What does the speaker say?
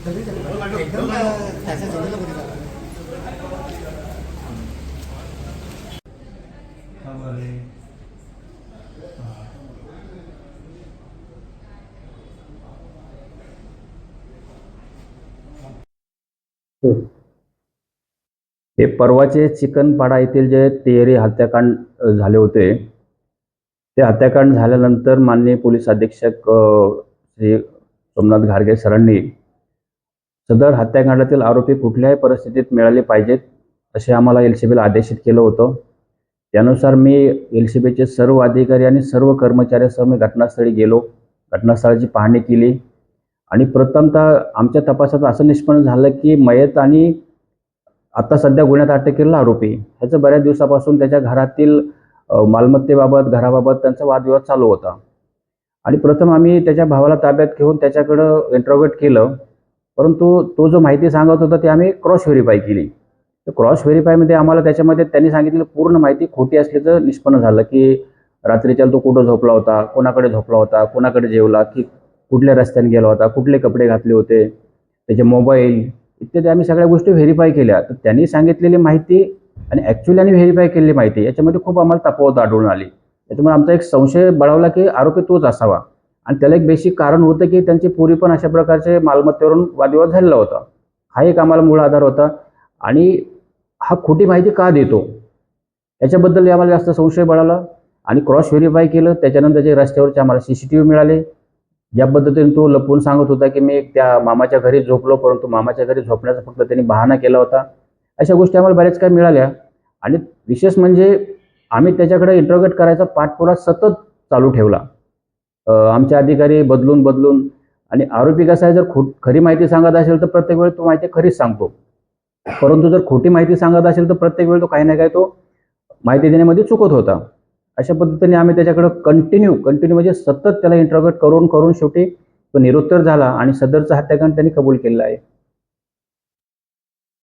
एकदम हे परवाचे चिकनपाडा येथील जे तेरी हत्याकांड झाले होते ते हत्याकांड झाल्यानंतर माननीय पोलीस अधीक्षक श्री सोमनाथ घारगे सरांनी सदर हत्याकांडातील आरोपी कुठल्याही परिस्थितीत मिळाले पाहिजेत असे आम्हाला एल सी बीला आदेशित केलं होतं. त्यानुसार मी एल सी बीचे सर्व अधिकारी आणि सर्व कर्मचाऱ्यासह मी घटनास्थळी गेलो. घटनास्थळाची पाहणी केली. आणि प्रथमतः आमच्या तपासात असं निष्पन्न झालं की मयत आणि आता सध्या गुन्ह्यात अटक केलेला आरोपी ह्याचं बऱ्याच दिवसापासून त्याच्या घरातील मालमत्तेबाबत घराबाबत त्यांचा वादविवाद चालू होता. आणि प्रथम आम्ही त्याच्या भावाला ताब्यात घेऊन त्याच्याकडं इंट्रोगेट केलं. परंतु तो जो माहिती सांगत होता ती आम्ही क्रॉस व्हेरीफाय केली. तर क्रॉस व्हेरीफायमध्ये आम्हाला त्याच्यामध्ये त्यांनी सांगितलेलं पूर्ण माहिती खोटी असल्याचं निष्पन्न झालं की रात्रीच्या तो कुठं झोपला होता कोणाकडे झोपला होता कोणाकडे जेवला की कुठल्या रस्त्याने गेला होता कुठले कपडे घातले होते त्याचे मोबाईल इत्यादी आम्ही सगळ्या गोष्टी व्हेरीफाय केल्या. तर त्यांनी सांगितलेली माहिती आणि ॲक्च्युली आणि व्हेरीफाय केलेली माहिती याच्यामध्ये खूप आम्हाला तफावत आढळून आली. त्याच्यामुळे आमचा एक संशय बळावला की आरोपी तोच असावा. आणि त्याला एक बेसिक कारण होतं की त्यांची पूर्वी पण अशा प्रकारचे मालमत्तेवरून वादविवाद झालेला होता. हा एक आम्हाला मूळ आधार होता. आणि हा खोटी माहिती का देतो? याच्याबद्दल आम्हाला जास्त संशय बळाला आणि क्रॉस व्हेरीफाय केलं. त्याच्यानंतर जे रस्त्यावरचे आम्हाला सी सी टी व्ही मिळाले. ज्या पद्धतीने तो लपवून सांगत होता की मी त्या मामाच्या घरी झोपलो परंतु मामाच्या घरी झोपण्याचा फक्त त्यांनी बहाणा केला होता. अशा गोष्टी आम्हाला बऱ्याच काही मिळाल्या. आणि विशेष म्हणजे आम्ही त्याच्याकडे इंटरोगेट करायचा पाठपुरा सतत चालू ठेवला. आमचे अधिकारी बदलून बदलून आणि आरोपी कसा आहे जर खो खरी माहिती सांगत असेल तर प्रत्येक वेळ तो माहिती खरीच सांगतो. परंतु जर खोटी माहिती सांगत असेल तर प्रत्येक वेळ तो काही ना काही तो माहिती देण्यामध्ये चुकत होता. अशा पद्धतीने आम्ही त्याच्याकडं कंटिन्यू कंटिन्यू म्हणजे सतत त्याला इंटरोगेट करून करून शेवटी तो निरुत्तर झाला आणि सदरचा हत्याकांड त्यांनी कबूल केलेला आहे.